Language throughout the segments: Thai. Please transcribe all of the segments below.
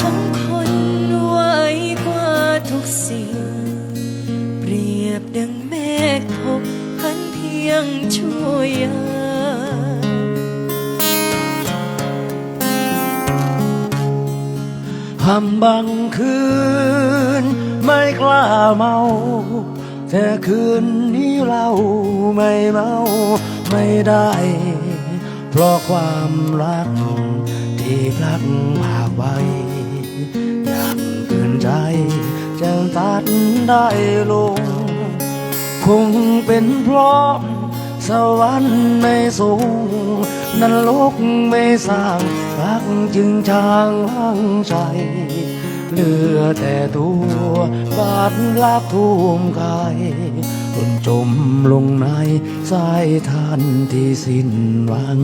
ของคนไวกว่าทุกสิ่ง เปรียบดังเมฆพบพันเพียงชั่วยาทำบังคืน ไม่กล้าเมาแต่คืนนี้เราไม่เมาไม่ได้ เพราะความรักที่พลัดผ่าไว ตัดได้ลง คงเป็นเพราะสวรรค์ไม่สูงนรกไม่สร้างรักจึงจางล้างใจเหลือแต่ตัวบาดลักท่วมกายจนจมลงในสายทานที่สิ้นหวัง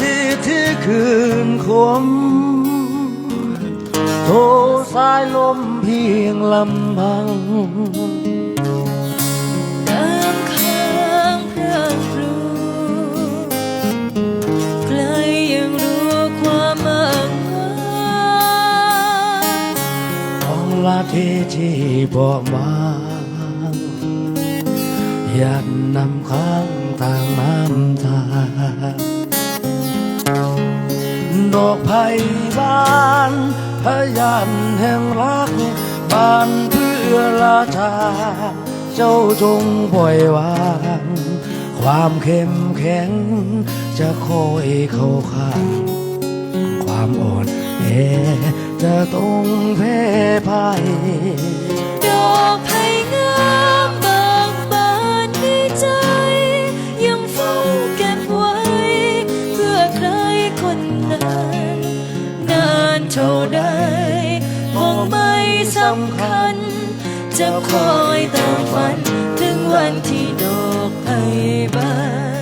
ทีที่คืนคมโทสายลมเพียงลำพังน้ำค้างพรางรูใครยังรู้ความมากมายของละที่ที่บอกมาอยากนำค้าง ดอกไผ่บานพยานแห่งรักบ้านเพื่อราชา เจ้าจงปล่อยวาง ความเข้มแข็ง จะคอยเข้าข้างความอ่อนแอจะต้องแพ้พ่ายดอกไผ่งา เท่าใดคงไม่สำคัญ จะคอยตามฝัน ถึงวันที่ดอกไผ่บาน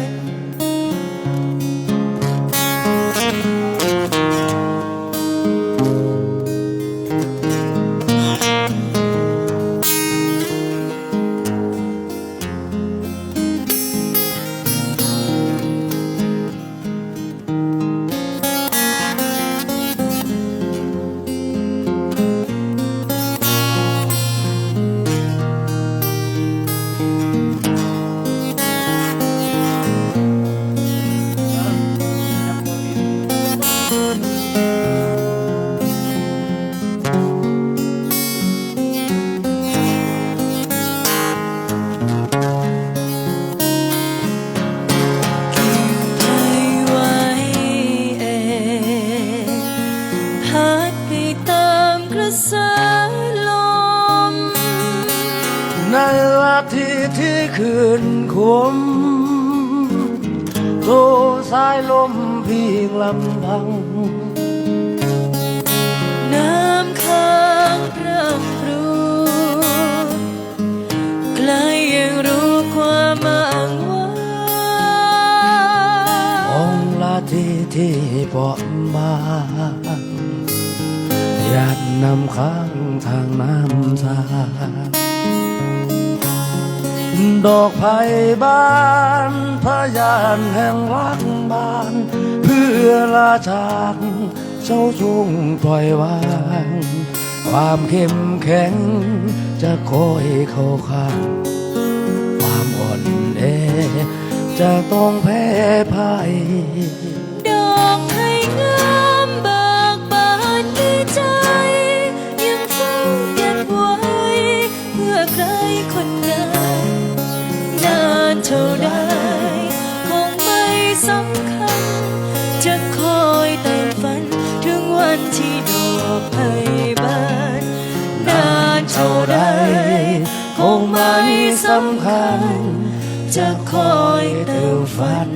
คืนคมโทสายลมเพียงลำพัง น้ำค้างพรำพรูใครยังรู้ความอ้างว้างองละที่ที่ปาะบางอยากนำค้างทางน้ำตา ดอกไผ่บานพยานแห่งรักบาน เพื่อราชากเจ้าจงปล่อยวาง ความเข้มแข็งจะคอยเข้าข้าง ความอ่อนแอจะต้องแพ้พ่ายดอกไผ่งา ท่าใดคงไม่สำคัญ จะคอยเติมฝัน ถึงวันที่ดอกไผ่บานนานเท่าใดคงไม่สำคัญ จะคอยเติมฝัน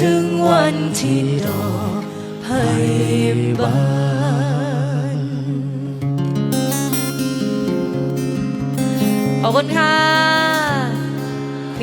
ถึงวันที่ดอกไผ่บานขอบคุณค่ะ